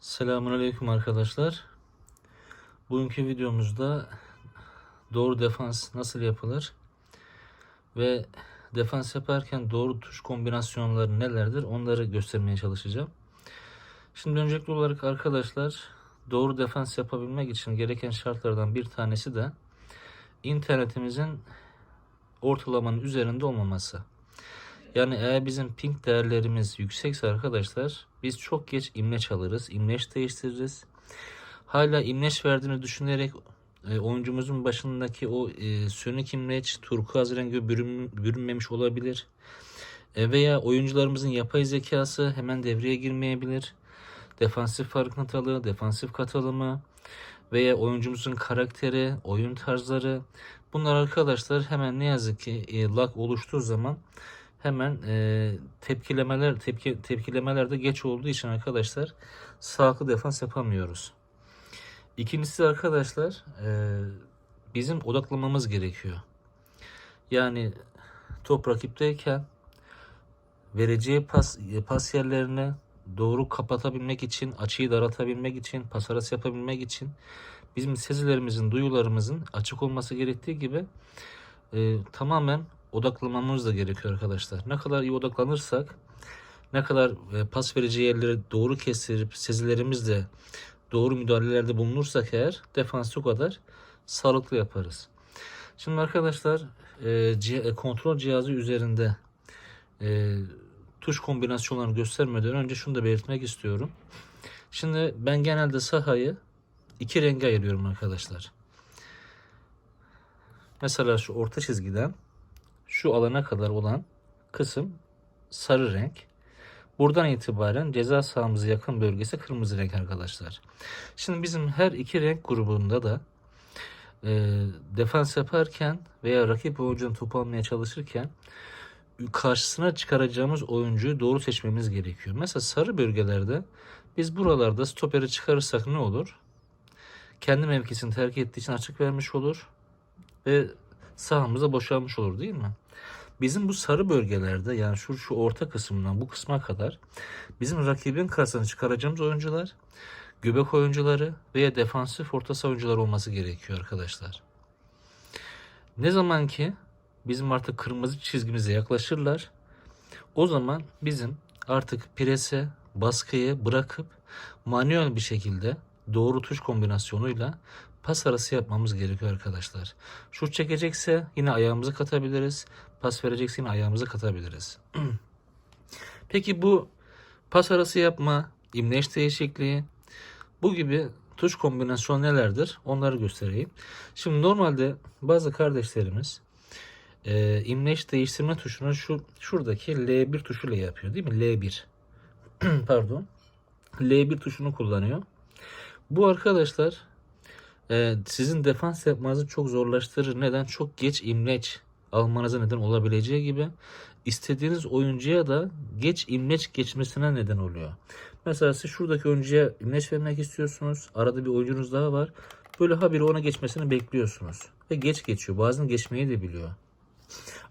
Selamünaleyküm arkadaşlar. Bugünkü videomuzda doğru defans nasıl yapılır ve defans yaparken doğru tuş kombinasyonları nelerdir onları göstermeye çalışacağım. Şimdi öncelikli olarak arkadaşlar doğru defans yapabilmek için gereken şartlardan bir tanesi de internetimizin ortalamanın üzerinde olmaması. Yani eğer bizim ping değerlerimiz yüksekse arkadaşlar biz çok geç imleç alırız. imleç değiştiririz. Hala imleç verdiğini düşünerek e, oyuncumuzun başındaki o e, sönük imleç turkuaz rengi bürün, bürünmemiş olabilir. E, veya oyuncularımızın yapay zekası hemen devreye girmeyebilir. Defansif farkındalığı, defansif katılımı veya oyuncumuzun karakteri, oyun tarzları bunlar arkadaşlar hemen ne yazık ki e, lag oluştuğu zaman hemen e, tepkilemeler tepki tepkilemeler de geç olduğu için arkadaşlar sağlıklı defans yapamıyoruz. İkincisi arkadaşlar e, bizim odaklamamız gerekiyor. Yani top rakipteyken vereceği pas pas yerlerini doğru kapatabilmek için, açıyı daraltabilmek için, pas arası yapabilmek için bizim sezilerimizin, duyularımızın açık olması gerektiği gibi e, tamamen odaklanmamız da gerekiyor arkadaşlar. Ne kadar iyi odaklanırsak, ne kadar e, pas vereceği yerleri doğru kestirip sezilerimizle doğru müdahalelerde bulunursak eğer defansı o kadar sağlıklı yaparız. Şimdi arkadaşlar e, cih- kontrol cihazı üzerinde e, tuş kombinasyonlarını göstermeden önce şunu da belirtmek istiyorum. Şimdi ben genelde sahayı iki renge ayırıyorum arkadaşlar. Mesela şu orta çizgiden şu alana kadar olan kısım sarı renk. Buradan itibaren ceza sahamıza yakın bölgesi kırmızı renk arkadaşlar. Şimdi bizim her iki renk grubunda da e, defans yaparken veya rakip oyuncunun top almaya çalışırken karşısına çıkaracağımız oyuncuyu doğru seçmemiz gerekiyor. Mesela sarı bölgelerde biz buralarda stoperi çıkarırsak ne olur? Kendi mevkisini terk ettiği için açık vermiş olur ve sahamıza boşalmış olur değil mi? Bizim bu sarı bölgelerde yani şu şu orta kısmından bu kısma kadar bizim rakibin karşısına çıkaracağımız oyuncular göbek oyuncuları veya defansif orta saha oyuncuları olması gerekiyor arkadaşlar. Ne zaman ki bizim artık kırmızı çizgimize yaklaşırlar o zaman bizim artık prese baskıyı bırakıp manuel bir şekilde doğru tuş kombinasyonuyla pas arası yapmamız gerekiyor arkadaşlar. Şut çekecekse yine ayağımızı katabiliriz. Pas verecekse yine ayağımızı katabiliriz. Peki bu pas arası yapma, imleç değişikliği bu gibi tuş kombinasyon nelerdir? Onları göstereyim. Şimdi normalde bazı kardeşlerimiz e, imleç değiştirme tuşunu şu şuradaki L1 tuşuyla yapıyor değil mi? L1. Pardon. L1 tuşunu kullanıyor. Bu arkadaşlar e, sizin defans yapmanızı çok zorlaştırır. Neden? Çok geç imleç almanıza neden olabileceği gibi istediğiniz oyuncuya da geç imleç geçmesine neden oluyor. Mesela siz şuradaki oyuncuya imleç vermek istiyorsunuz. Arada bir oyuncunuz daha var. Böyle habire ona geçmesini bekliyorsunuz. Ve geç geçiyor. Bazen geçmeyi de biliyor.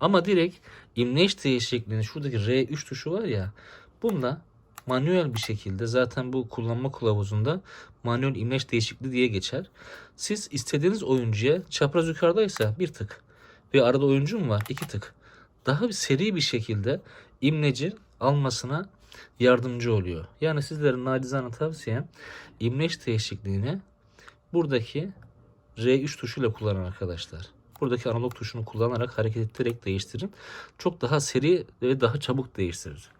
Ama direkt imleç değişikliğinin şuradaki R3 tuşu var ya. Bunda manuel bir şekilde zaten bu kullanma kılavuzunda manuel imleç değişikliği diye geçer. Siz istediğiniz oyuncuya çapraz yukarıdaysa bir tık ve arada oyuncu mu var iki tık. Daha bir seri bir şekilde imleci almasına yardımcı oluyor. Yani sizlerin nacizane tavsiyem imleç değişikliğini buradaki R3 tuşuyla kullanın arkadaşlar. Buradaki analog tuşunu kullanarak hareket ettirerek değiştirin. Çok daha seri ve daha çabuk değiştirir.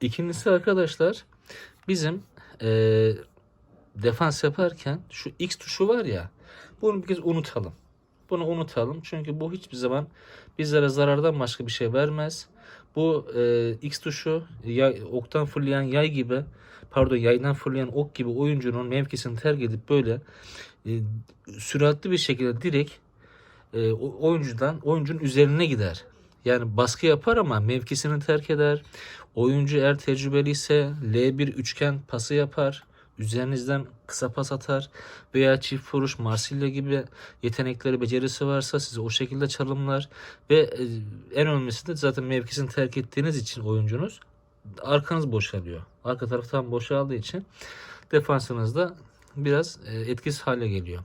İkincisi arkadaşlar bizim e, defans yaparken şu X tuşu var ya bunu bir kez unutalım. Bunu unutalım çünkü bu hiçbir zaman bizlere zarardan başka bir şey vermez. Bu e, X tuşu yay, oktan fırlayan yay gibi pardon yaydan fırlayan ok gibi oyuncunun mevkisini terk edip böyle e, süratli bir şekilde direkt e, oyuncudan oyuncunun üzerine gider. Yani baskı yapar ama mevkisini terk eder. Oyuncu eğer tecrübeli ise L1 üçgen pası yapar. Üzerinizden kısa pas atar veya çift vuruş Marsilya gibi yetenekleri becerisi varsa sizi o şekilde çalımlar ve e, en önemlisi de zaten mevkisini terk ettiğiniz için oyuncunuz arkanız boşalıyor. Arka taraf tam boşaldığı için defansınızda biraz e, etkisiz hale geliyor.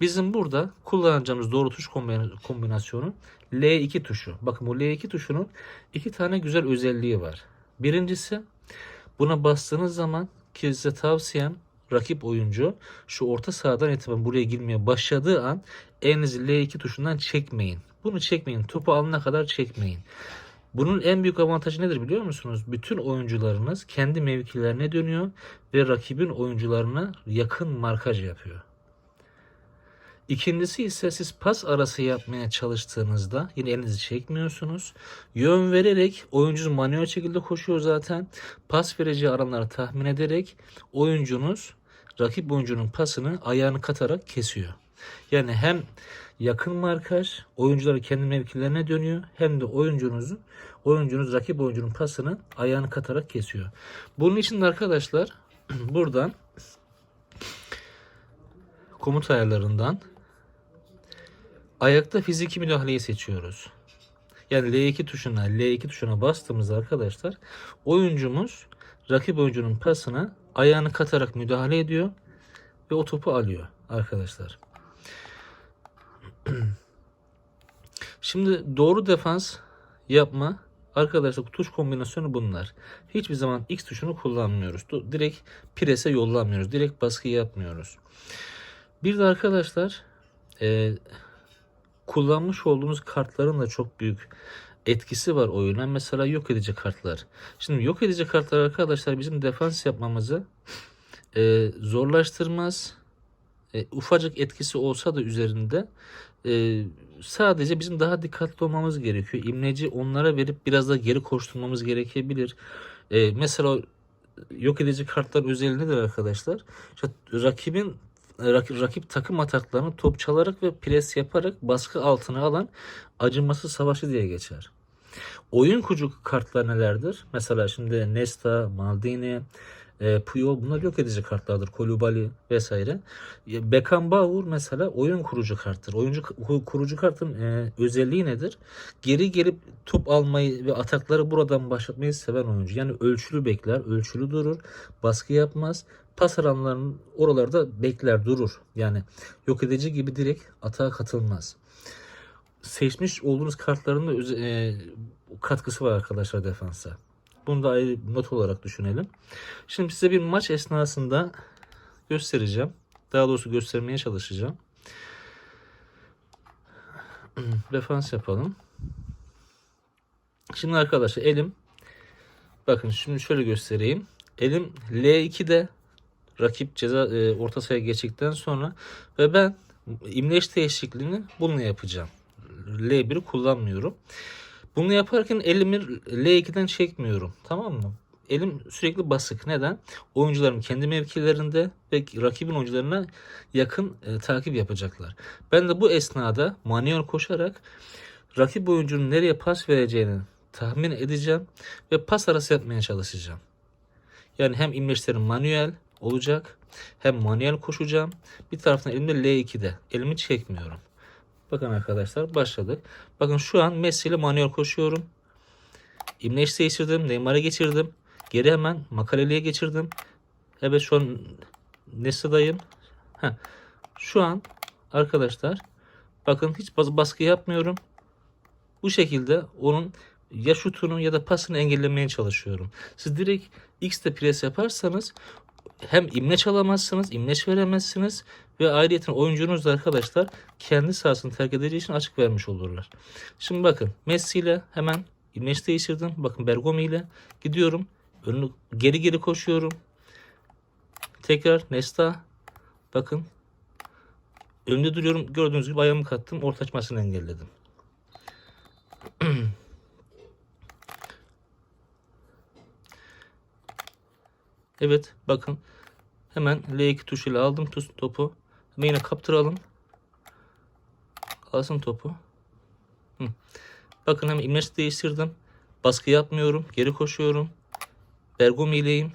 Bizim burada kullanacağımız doğru tuş kombina- kombinasyonu L2 tuşu. Bakın bu L2 tuşunun iki tane güzel özelliği var. Birincisi buna bastığınız zaman ki size tavsiyem rakip oyuncu şu orta sahadan itibaren buraya girmeye başladığı an elinizi L2 tuşundan çekmeyin. Bunu çekmeyin. Topu alana kadar çekmeyin. Bunun en büyük avantajı nedir biliyor musunuz? Bütün oyuncularınız kendi mevkilerine dönüyor ve rakibin oyuncularına yakın markaj yapıyor. İkincisi ise siz pas arası yapmaya çalıştığınızda yine elinizi çekmiyorsunuz. Yön vererek oyuncunuz manuel şekilde koşuyor zaten. Pas vereceği alanları tahmin ederek oyuncunuz rakip oyuncunun pasını ayağını katarak kesiyor. Yani hem yakın markaj oyuncuları kendi mevkilerine dönüyor hem de oyuncunuzun oyuncunuz rakip oyuncunun pasını ayağını katarak kesiyor. Bunun için de arkadaşlar buradan komut ayarlarından ayakta fiziki müdahaleyi seçiyoruz. Yani L2 tuşuna L2 tuşuna bastığımızda arkadaşlar oyuncumuz rakip oyuncunun pasına ayağını katarak müdahale ediyor ve o topu alıyor arkadaşlar. Şimdi doğru defans yapma arkadaşlar tuş kombinasyonu bunlar. Hiçbir zaman X tuşunu kullanmıyoruz. Direkt prese yollamıyoruz. Direkt baskı yapmıyoruz. Bir de arkadaşlar e, kullanmış olduğunuz kartların da çok büyük etkisi var oyuna. Mesela yok edici kartlar. Şimdi yok edici kartlar arkadaşlar bizim defans yapmamızı e, zorlaştırmaz. E, ufacık etkisi olsa da üzerinde e, sadece bizim daha dikkatli olmamız gerekiyor. İmleci onlara verip biraz da geri koşturmamız gerekebilir. E, mesela yok edici kartlar özelliği nedir arkadaşlar? İşte rakibin rak- rakip takım ataklarını top çalarak ve pres yaparak baskı altına alan acımasız savaşı diye geçer. Oyun kurucu kartlar nelerdir? Mesela şimdi Nesta, Maldini, e, Puyol bunlar yok edici kartlardır. Kolubali vesaire. E, Beckenbauer mesela oyun kurucu karttır. Oyuncu ku- kurucu kartın e, özelliği nedir? Geri gelip top almayı ve atakları buradan başlatmayı seven oyuncu. Yani ölçülü bekler, ölçülü durur, baskı yapmaz. Pas alanlarının oralarda bekler, durur. Yani yok edici gibi direkt atağa katılmaz. Seçmiş olduğunuz kartların da e, katkısı var arkadaşlar defansa. Bunu da ayrı not olarak düşünelim. Şimdi size bir maç esnasında göstereceğim. Daha doğrusu göstermeye çalışacağım. Defans yapalım. Şimdi arkadaşlar elim bakın şimdi şöyle göstereyim. Elim L2'de rakip ceza e, orta sahaya geçtikten sonra ve ben imleç değişikliğini bununla yapacağım. L1'i kullanmıyorum. Bunu yaparken elimi L2'den çekmiyorum. Tamam mı? Elim sürekli basık. Neden? Oyuncularım kendi mevkilerinde ve rakibin oyuncularına yakın e, takip yapacaklar. Ben de bu esnada manuel koşarak rakip oyuncunun nereye pas vereceğini tahmin edeceğim ve pas arası yapmaya çalışacağım. Yani hem imleçlerim manuel olacak hem manuel koşacağım. Bir taraftan elimde L2'de. Elimi çekmiyorum. Bakın arkadaşlar başladık. Bakın şu an Messi ile manuel koşuyorum. İmleç değiştirdim. Neymar'a geçirdim. Geri hemen Makaleli'ye geçirdim. Evet şu an Nesta'dayım. Heh. Şu an arkadaşlar bakın hiç bas- baskı yapmıyorum. Bu şekilde onun ya şutunu ya da pasını engellemeye çalışıyorum. Siz direkt X'te pres yaparsanız hem imleç alamazsınız, imleç veremezsiniz ve ayrıyeten oyuncunuz da arkadaşlar kendi sahasını terk edeceği için açık vermiş olurlar. Şimdi bakın Messi ile hemen imleç değiştirdim. Bakın Bergomi ile gidiyorum. Önü, geri geri koşuyorum. Tekrar Nesta. Bakın. Önde duruyorum. Gördüğünüz gibi ayağımı kattım. Orta açmasını engelledim. Evet bakın hemen L2 tuşuyla aldım topu. Hemen yine kaptıralım. Alsın topu. Hı. Bakın hemen imleç değiştirdim. Baskı yapmıyorum. Geri koşuyorum. Bergomi ileyim.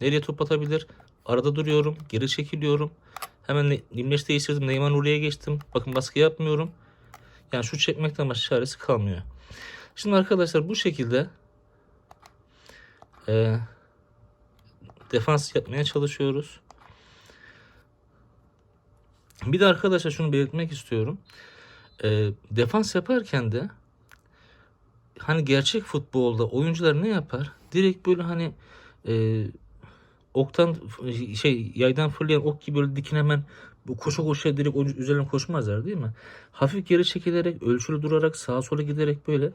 Nereye top atabilir? Arada duruyorum. Geri çekiliyorum. Hemen imleç değiştirdim. Neyman Nuri'ye geçtim. Bakın baskı yapmıyorum. Yani şu çekmekten başka çaresi kalmıyor. Şimdi arkadaşlar bu şekilde eee defans yapmaya çalışıyoruz. Bir de arkadaşlar şunu belirtmek istiyorum. Ee, defans yaparken de hani gerçek futbolda oyuncular ne yapar? Direkt böyle hani e, oktan şey yaydan fırlayan ok gibi böyle dikin hemen koşa koşa direkt oyuncu üzerine koşmazlar değil mi? Hafif geri çekilerek, ölçülü durarak, sağa sola giderek böyle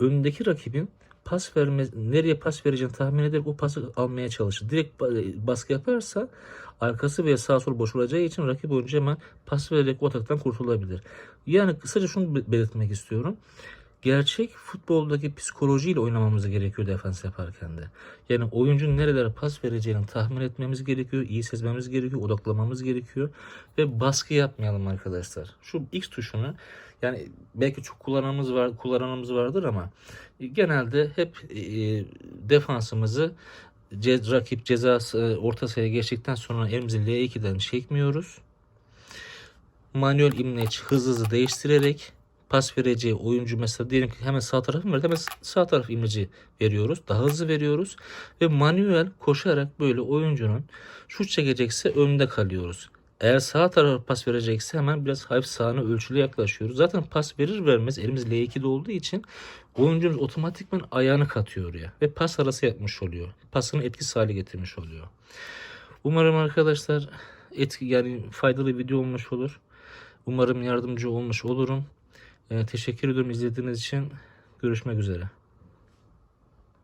önündeki rakibin pas verme, nereye pas vereceğini tahmin ederek o pası almaya çalışır. Direkt ba- baskı yaparsa arkası veya sağ sol boş olacağı için rakip oyuncu hemen pas vererek o ataktan kurtulabilir. Yani kısaca şunu be- belirtmek istiyorum. Gerçek futboldaki psikolojiyle oynamamız gerekiyor defans yaparken de. Yani oyuncunun nerelere pas vereceğini tahmin etmemiz gerekiyor, iyi sezmemiz gerekiyor, odaklamamız gerekiyor ve baskı yapmayalım arkadaşlar. Şu X tuşunu yani belki çok kullananımız var, kullananımız vardır ama genelde hep e, defansımızı ce- rakip ceza e, orta sahaya geçtikten sonra elimizi L2'den çekmiyoruz. Manuel imleç hızlı hızlı değiştirerek pas vereceği oyuncu mesela diyelim ki hemen sağ tarafı var. Hemen sağ taraf imleci veriyoruz. Daha hızlı veriyoruz. Ve manuel koşarak böyle oyuncunun şut çekecekse önde kalıyoruz. Eğer sağ tarafa pas verecekse hemen biraz hafif sağına ölçülü yaklaşıyoruz. Zaten pas verir vermez elimiz L2'de olduğu için oyuncumuz otomatikman ayağını katıyor oraya. Ve pas arası yapmış oluyor. Pasını etkisiz hale getirmiş oluyor. Umarım arkadaşlar etki yani faydalı video olmuş olur. Umarım yardımcı olmuş olurum. Ee, teşekkür ediyorum izlediğiniz için. Görüşmek üzere.